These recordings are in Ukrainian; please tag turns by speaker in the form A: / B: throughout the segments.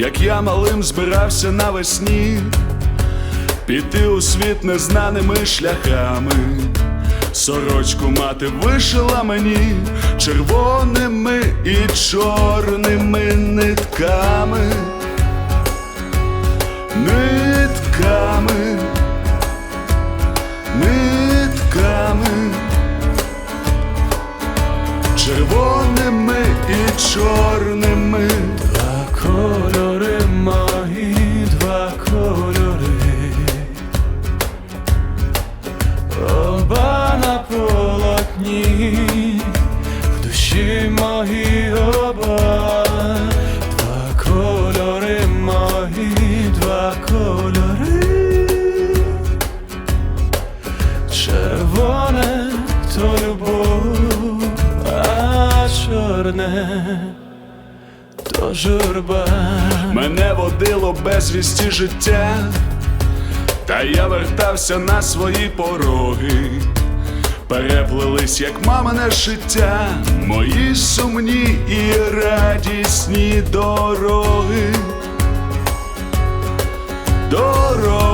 A: як я малим збирався навесні, піти у світ незнаними шляхами. Сорочку мати вишила мені червоними і чорними нитками, нитками, нитками, червоними і чорними.
B: То любов, а чорне то журба.
A: Мене водило безвісті життя, та я вертався на свої пороги. Переплились, як мамине життя, мої сумні і радісні дороги. Дороги,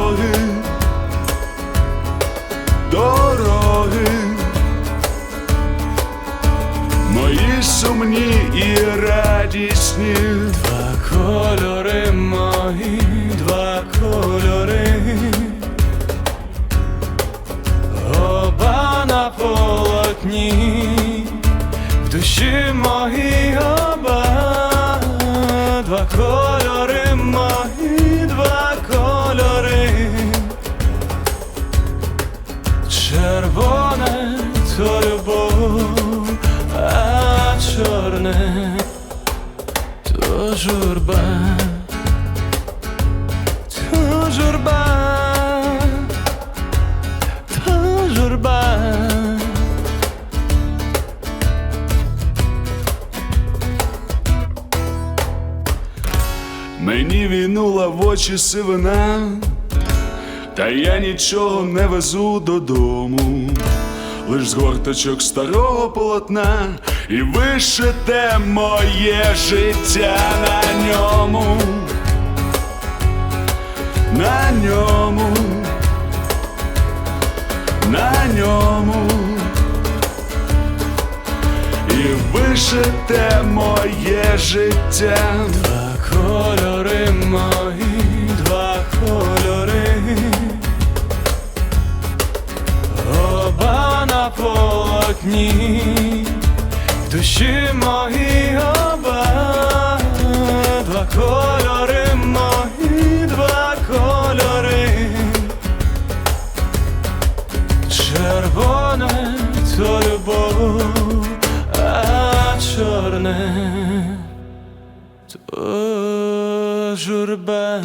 A: мої сумні і радісні.
B: Два кольори мої, два кольори. Оба на полотні, в душі мої оба, два кольори мої, два кольори. Червоне то чорне то журба, то журба, то журба.
A: Мені війнула в очі сивина, та я нічого не везу додому, лиш з горточок старого полотна, і вишите моє життя на ньому, на ньому, на ньому. І вишите моє життя.
B: Два кольори мої, в душі мої два кольори мої, два кольори. Червоне то любов, а чорне то журба.